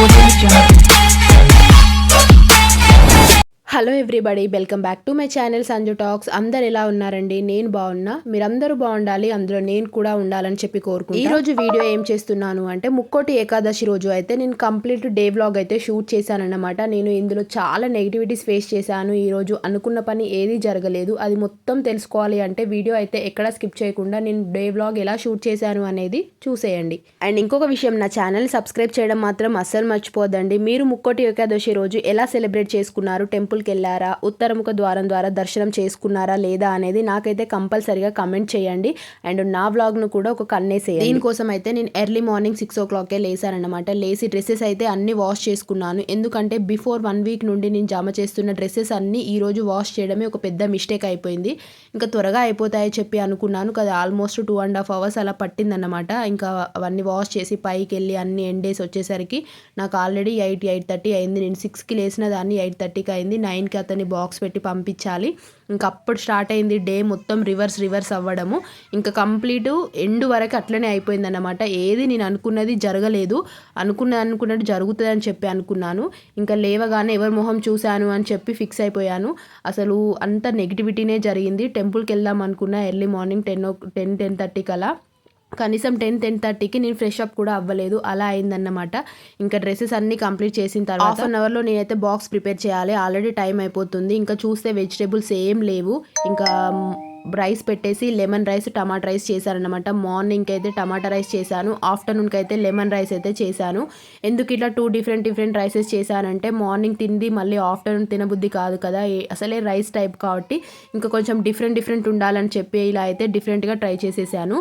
我的家 hello everybody welcome back to my channel Sanju talks. అందరు ఎలా ఉన్నారండి? నేను బాగున్నా. మీరందరూ బాగుండాలి అందులో నేను కూడా ఉండాలని చెప్పి కోరుకుంటా. ఈ రోజు వీడియో ఏం చేస్తున్నాను అంటే ముక్కోటి ఏకాదశి రోజు అయితే నేను కంప్లీట్ డే వ్లాగ్ అయితే షూట్ చేశానన్నమాట. నేను ఇందులో చాలా నెగిటివిటీస్ ఫేస్ చేశాను. ఈ రోజు అనుకున్న పని ఏది జరగలేదు. అది మొత్తం తెలుసుకోవాలి అంటే వీడియో అయితే ఎక్కడ స్కిప్ చేయకుండా నేను డే వ్లాగ్ ఎలా షూట్ చేశాను అనేది చూసేయండి. అండ్ ఇంకొక విషయం నా ఛానల్ సబ్స్క్రైబ్ చేయడం మాత్రం అస్సలు మర్చిపోద్దండి. మీరు ముక్కోటి ఏకాదశి రోజు ఎలా సెలబ్రేట్ చేసుకున్నారు? టెంపుల్కి వెళ్ళారా ఉత్తరముఖ ద్వారం ద్వారా దర్శనం చేసుకున్నారా లేదా అనేది నాకైతే కంపల్సరీగా కమెంట్ చేయండి. అండ్ నా వ్లాగ్ను కూడా ఒక కన్నేసేయండి దీనికోసం అయితే నేను ఎర్లీ మార్నింగ్ సిక్స్ ఓ క్లాక్కే లేసానమాట లేసి డ్రెస్సెస్ అయితే అన్ని వాష్ చేసుకున్నాను. ఎందుకంటే బిఫోర్ వన్ వీక్ నుండి నేను జమ చేస్తున్న డ్రెస్సెస్ అన్ని ఈ రోజు వాష్ చేయడమే ఒక పెద్ద మిస్టేక్ అయిపోయింది. ఇంకా త్వరగా అయిపోతాయని చెప్పి అనుకున్నాను. కదా almost two and half hours అలా పట్టిందన్నమాట. ఇంకా అవన్నీ వాష్ చేసి పైకి వెళ్ళి అన్ని ఎండేసి వచ్చేసరికి నాకు ఆల్రెడీ ఎయిట్ ఎయిట్ థర్టీ అయింది. నేను సిక్స్కి లేసిన దాన్ని ఎయిట్ థర్టీకి అయింది. నైన్ నైన్కి అతన్ని బాక్స్ పెట్టి పంపించాలి. ఇంకా అప్పుడు స్టార్ట్ అయింది డే మొత్తం రివర్స్ రివర్స్ అవ్వడము. ఇంకా కంప్లీట్ ఎండ్ వరకు అట్లనే అయిపోయిందన్నమాట. ఏది నేను అనుకున్నది జరగలేదు. అనుకున్న అనుకున్నట్టు జరుగుతుందని చెప్పి అనుకున్నాను. ఇంకా లేవగానే ఎవరి మొహం చూశాను అని చెప్పి ఫిక్స్ అయిపోయాను. అసలు అంత నెగిటివిటీనే జరిగింది. టెంపుల్కి వెళ్దాం అనుకున్నా early morning ten o ten ten థర్టీకి అలా కనీసం టెన్ టెన్ థర్టీకి నేను ఫ్రెష్ అప్ కూడా అవ్వలేదు. అలా అయిందన్నమాట. ఇంకా డ్రెస్సెస్ అన్ని కంప్లీట్ చేసిన తర్వాత హాఫ్ అన్ అవర్లో నేనైతే బాక్స్ ప్రిపేర్ చేయాలి. ఆల్రెడీ టైం అయిపోతుంది. ఇంకా చూస్తే వెజిటేబుల్స్ ఏం లేవు. ఇంకా రైస్ పెట్టేసి లెమన్ రైస్ టమాటా రైస్ చేశానమాట మార్నింగ్కి అయితే టమాటా రైస్ చేశాను. ఆఫ్టర్నూన్కి అయితే లెమన్ రైస్ అయితే చేశాను. ఎందుకు ఇట్లా టూ డిఫరెంట్ డిఫరెంట్ రైసెస్ చేశానంటే మార్నింగ్ తింది మళ్ళీ ఆఫ్టర్నూన్ తినబుద్ధి కాదు కదా. అసలే రైస్ టైప్ కాబట్టి ఇంకా కొంచెం డిఫరెంట్ డిఫరెంట్ ఉండాలని చెప్పి ఇలా అయితే డిఫరెంట్గా ట్రై చేసేసాను.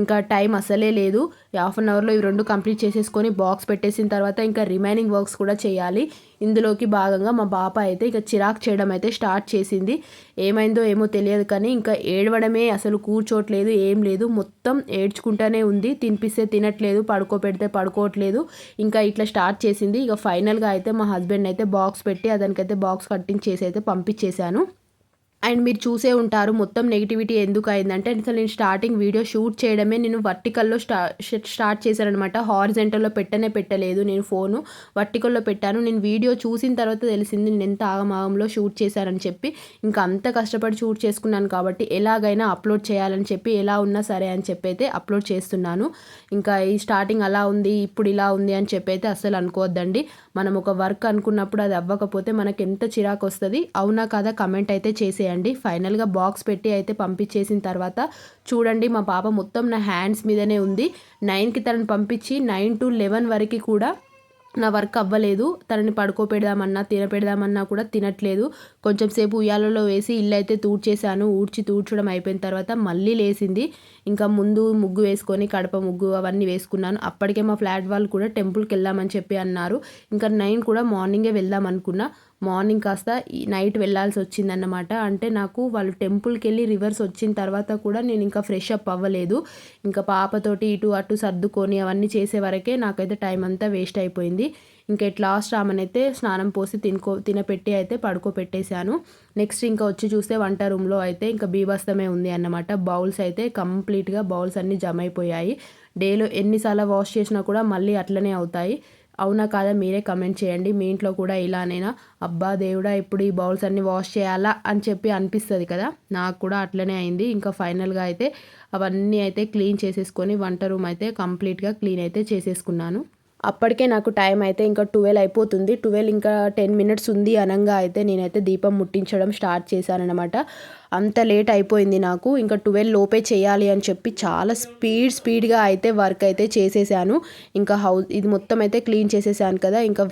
ఇంకా టైం అసలే లేదు. హాఫ్ అన్ అవర్లో ఇవి రెండు కంప్లీట్ చేసేసుకొని బాక్స్ పెట్టేసిన తర్వాత ఇంకా రిమైనింగ్ వర్క్స్ కూడా చేయాలి. ఇందులోకి భాగంగా మా పాప అయితే ఇక చిరాక్ చేయడం అయితే స్టార్ట్ చేసింది. ఏమైందో ఏమో తెలియదు కానీ ఇంకా ఏడవడమే అసలు కూర్చోట్లేదు ఏం లేదు. మొత్తం ఏడ్చుకుంటానే ఉంది. తినిపిస్తే తినట్లేదు పడుకోబెడితే పడుకోవట్లేదు. ఇంకా ఇట్లా స్టార్ట్ చేసింది. ఇక ఫైనల్గా అయితే మా హస్బెండ్ అయితే బాక్స్ పెట్టి అతనికైతే బాక్స్ కట్టింగ్ చేసి అయితే పంపించేశాను. అండ్ మీరు చూసే ఉంటారు మొత్తం నెగిటివిటీ ఎందుకు అయిందంటే అసలు నేను స్టార్టింగ్ వీడియో షూట్ చేయడమే నేను వర్టికల్లో స్టా స్టార్ట్ చేశానమాట హారిజెంటల్లో పెట్టనే పెట్టలేదు నేను ఫోను వర్టికల్లో పెట్టాను. నేను వీడియో చూసిన తర్వాత తెలిసింది నేను ఎంత ఆగమాగంలో షూట్ చేశానని చెప్పి ఇంకా అంత కష్టపడి షూట్ చేసుకున్నాను కాబట్టి ఎలాగైనా అప్లోడ్ చేయాలని చెప్పి ఎలా ఉన్నా సరే అని చెప్పి అయితే అప్లోడ్ చేస్తున్నాను. ఇంకా ఈ స్టార్టింగ్ అలా ఉంది ఇప్పుడు ఇలా ఉంది అని చెప్పి అయితే అస్సలు అనుకోవద్దండి. మనం ఒక వర్క్ అనుకున్నప్పుడు అది అవ్వకపోతే మనకి ఎంత చిరాకు వస్తుంది? అవునా కదా? కమెంట్ అయితే చేయండి. ఫైనల్గా బాక్స్ పెట్టి అయితే పంపించేసిన తర్వాత చూడండి మా పాప మొత్తం నా హ్యాండ్స్ మీదనే ఉంది. నైన్కి తనని పంపించి నైన్ టు లెవెన్ వరకు కూడా నా వర్క్ అవ్వలేదు. తనని పడుకోపెడదామన్నా తినపెడదామన్నా కూడా తినట్లేదు. కొంచెం సేపు ఉయ్యాలలో వేసి ఇల్లు అయితే తూడ్చేశాను. ఊడ్చి తూడ్చడం అయిపోయిన తర్వాత మళ్ళీ లేసింది ఇంకా ముందు ముగ్గు వేసుకొని కడప ముగ్గు అవన్నీ వేసుకున్నాను. అప్పటికే మా ఫ్లాట్ వాళ్ళు కూడా టెంపుల్కి వెళ్దామని చెప్పి అన్నారు. ఇంకా నైన్ కూడా మార్నింగే వెళ్దాం అనుకున్నా. మార్నింగ్ కాస్త ఈ నైట్ వెళ్ళాల్సి వచ్చిందన్నమాట. అంటే నాకు వాళ్ళు టెంపుల్కి వెళ్ళి రివర్స్ వచ్చిన తర్వాత కూడా నేను ఇంకా ఫ్రెష్ అప్ అవ్వలేదు. ఇంకా పాపతోటి ఇటు అటు సర్దుకొని అవన్నీ చేసే వరకే నాకైతే టైం అంతా వేస్ట్ అయిపోయింది. ఇంకా ఇట్ లాస్ట్ ఆమెనైతే స్నానం పోసి తినుకో తినపెట్టి అయితే పడుకోపెట్టేశాను నెక్స్ట్ ఇంకా వచ్చి చూస్తే వంట రూమ్లో అయితే ఇంకా బీభస్తమే ఉంది అన్నమాట. బౌల్స్ అయితే కంప్లీట్గా బౌల్స్ అన్నీ జమ అయిపోయాయి. డేలో ఎన్నిసార్లు వాష్ చేసినా కూడా మళ్ళీ అట్లనే అవుతాయి. అవునా కాదా మీరే కమెంట్ చేయండి. మీ ఇంట్లో కూడా ఇలానైనా? అబ్బా దేవుడా ఇప్పుడు ఈ బౌల్స్ అన్నీ వాష్ చేయాలా అని చెప్పి అనిపిస్తుంది కదా? నాకు కూడా అట్లనే అయింది. ఇంకా ఫైనల్గా అయితే అవన్నీ అయితే క్లీన్ చేసేసుకొని వంట రూమ్ అయితే కంప్లీట్గా క్లీన్ అయితే చేసేసుకున్నాను. అప్పటికే నాకు టైం అయితే ఇంకా ట్వెల్వ్ అయిపోతుంది. ట్వెల్వ్ ఇంకా టెన్ మినిట్స్ ఉంది అనంగా అయితే నేనైతే దీపం ముట్టించడం స్టార్ట్ చేశానన్నమాట. అంత లేట్ అయిపోయింది నాకు. ఇంకా ట్వెల్వ్ లోపే చేయాలి అని చెప్పి చాలా స్పీడ్ స్పీడ్గా అయితే వర్క్ అయితే చేసేసాను. ఇంకా హౌస్ ఇది మొత్తం అయితే క్లీన్ చేసేసాను కదా. ఇంకా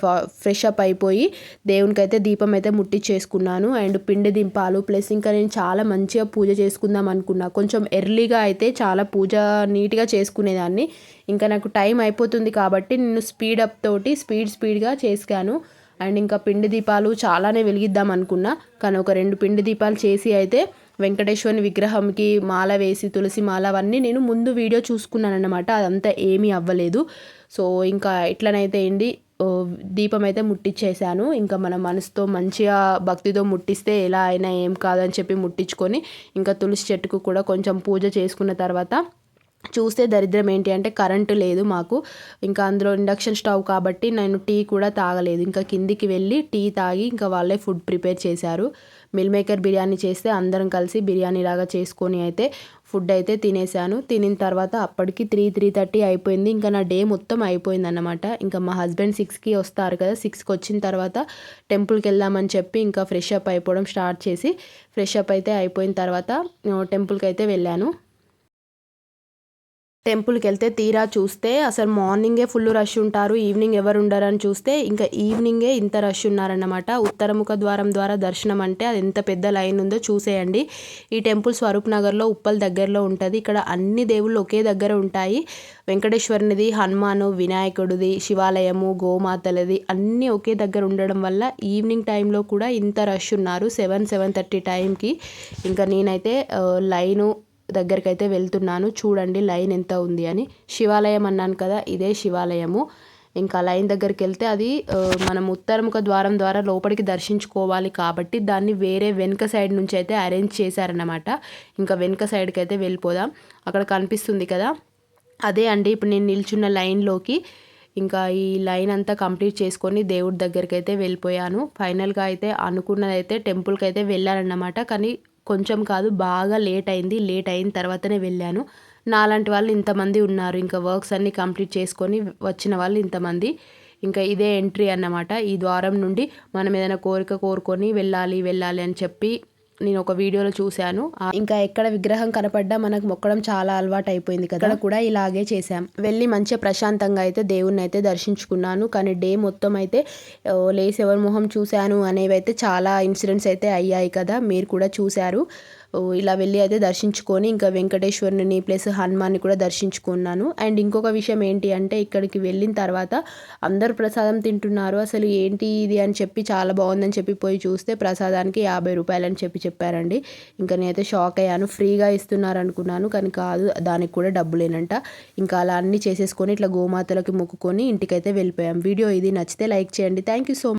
ఫ్రెష్ అప్ అయిపోయి దేవునికి అయితే దీపం అయితే ముట్టించేసుకున్నాను అండ్ పిండి దింపాలు ప్లస్ ఇంకా నేను చాలా మంచిగా పూజ చేసుకుందాం అనుకున్నా. కొంచెం ఎర్లీగా అయితే చాలా పూజ నీట్గా చేసుకునేదాన్ని. ఇంకా నాకు టైం అయిపోతుంది కాబట్టి నేను స్పీడ్ అప్ తోటి స్పీడ్ స్పీడ్గా చేసాను అండ్ ఇంకా పిండి దీపాలు చాలానే వెలిగిద్దాం అనుకున్నా. కానీ ఒక రెండు పిండి దీపాలు చేసి అయితే వెంకటేశ్వరుని విగ్రహంకి మాల వేసి తులసి మాల అవన్నీ నేను ముందు వీడియో చూసుకున్నాను అనమాట అదంతా ఏమీ అవ్వలేదు. సో ఇంకా ఎట్లనైతే ఏంటి దీపం అయితే ముట్టించేశాను ఇంకా మన మనసుతో మంచిగా భక్తితో ముట్టిస్తే ఎలా అయినా ఏం కాదని చెప్పి ముట్టించుకొని ఇంకా తులసి చెట్టుకు కూడా కొంచెం పూజ చేసుకున్న తర్వాత చూస్తే దరిద్రం ఏంటి అంటే కరెంటు లేదు మాకు. ఇంకా అందులో ఇండక్షన్ స్టవ్ కాబట్టి నేను టీ కూడా తాగలేదు. ఇంకా కిందికి వెళ్ళి టీ తాగి ఇంకా వాళ్ళే ఫుడ్ ప్రిపేర్ చేశారు. మిల్ మేకర్ బిర్యానీ చేస్తే అందరం కలిసి బిర్యానీ లాగా చేసుకొని అయితే ఫుడ్ అయితే తినేసాను తినిన తర్వాత అప్పటికి త్రీ త్రీ థర్టీ అయిపోయింది. ఇంకా నా డే మొత్తం అయిపోయింది అన్నమాట ఇంకా మా హస్బెండ్ సిక్స్కి వస్తారు కదా సిక్స్కి వచ్చిన తర్వాత టెంపుల్కి వెళ్దామని చెప్పి ఇంకా ఫ్రెష్ అప్ అయిపోవడం స్టార్ట్ చేసి ఫ్రెష్ అప్ అయితే అయిపోయిన తర్వాత టెంపుల్కి అయితే వెళ్ళాను. టెంపుల్కి వెళ్తే తీరా చూస్తే అసలు మార్నింగే ఫుల్ రష్ ఉంటారు ఈవినింగ్ ఎవరు ఉండరని చూస్తే ఇంకా ఈవినింగే ఇంత రష్ ఉన్నారన్నమాట. ఉత్తరముఖ ద్వారం ద్వారా దర్శనం అంటే అది ఎంత పెద్ద లైన్ ఉందో చూసేయండి. ఈ టెంపుల్ స్వరూప్ నగర్లో ఉప్పల్ దగ్గరలో ఉంటుంది. ఇక్కడ అన్ని దేవుళ్ళు ఒకే దగ్గర ఉంటాయి. వెంకటేశ్వరునిది హనుమాను వినాయకుడిది శివాలయము గోమాతలది అన్నీ ఒకే దగ్గర ఉండడం వల్ల ఈవినింగ్ టైంలో కూడా ఇంత రష్ ఉన్నారు. సెవెన్ సెవెన్ థర్టీ టైంకి. ఇంకా నేనైతే లైను దగ్గరికి అయితే వెళ్తున్నాను. చూడండి లైన్ ఎంత ఉంది అని. శివాలయం అన్నాను కదా ఇదే శివాలయము. ఇంకా లైన్ దగ్గరికి వెళ్తే అది మనం ఉత్తరముఖ ద్వారం ద్వారా లోపలికి దర్శించుకోవాలి కాబట్టి దాన్ని వేరే వెనుక సైడ్ నుంచి అయితే అరేంజ్ చేశారన్నమాట. ఇంకా వెనుక సైడ్కి అయితే వెళ్ళిపోదాం. అక్కడ కనిపిస్తుంది కదా. అదే అండి ఇప్పుడు నేను నిల్చున్న లైన్లోకి ఇంకా ఈ లైన్ అంతా కంప్లీట్ చేసుకొని దేవుడి దగ్గరికి అయితే వెళ్ళిపోయాను. ఫైనల్గా అయితే అనుకున్నదైతే టెంపుల్కి అయితే వెళ్ళానన్నమాట కానీ కొంచెం కాదు బాగా లేట్ అయింది. లేట్ అయిన తర్వాతనే వెళ్ళాను. నాలాంటి వాళ్ళు ఇంతమంది ఉన్నారు. ఇంకా వర్క్స్ అన్నీ కంప్లీట్ చేసుకొని వచ్చిన వాళ్ళు ఇంతమంది. ఇంకా ఇదే ఎంట్రీ అన్నమాట. ఈ ద్వారం నుండి మనం ఏదైనా కోరిక కోరుకొని వెళ్ళాలి వెళ్ళాలి అని చెప్పి నేను ఒక వీడియోలో చూశాను. ఇంకా ఎక్కడ విగ్రహం కనపడ్డా మనకు మొక్కడం చాలా అలవాటు అయిపోయింది కదా కూడా ఇలాగే చేశాం. వెళ్ళి మంచిగా ప్రశాంతంగా అయితే దేవుణ్ణి అయితే దర్శించుకున్నాను. కానీ డే మొత్తం అయితే లేసి ఎవరి మొహం చూశాను అనేవి అయితే చాలా ఇన్సిడెంట్స్ అయితే అయ్యాయి కదా. మీరు కూడా చూశారు. ఇలా వెళ్ళి అయితే దర్శించుకొని ఇంకా వెంకటేశ్వరుని ప్లస్ హనుమాన్ని కూడా దర్శించుకున్నాను. అండ్ ఇంకొక విషయం ఏంటి అంటే ఇక్కడికి వెళ్ళిన తర్వాత అందరు ప్రసాదం తింటున్నారు. అసలు ఏంటి ఇది అని చెప్పి చాలా బాగుందని చెప్పి పోయి చూస్తే ప్రసాదానికి యాభై రూపాయలు అని చెప్పి చెప్పారండి. ఇంకా నేనైతే షాక్ అయ్యాను. ఫ్రీగా ఇస్తున్నారు అనుకున్నాను కానీ కాదు దానికి కూడా డబ్బులేనంట. ఇంకా అలా అన్నీ చేసేసుకొని ఇట్లా గోమాతలకి మొక్కుకొని ఇంటికైతే వెళ్ళిపోయాం. వీడియో ఇది నచ్చితే లైక్ చేయండి. Thank you so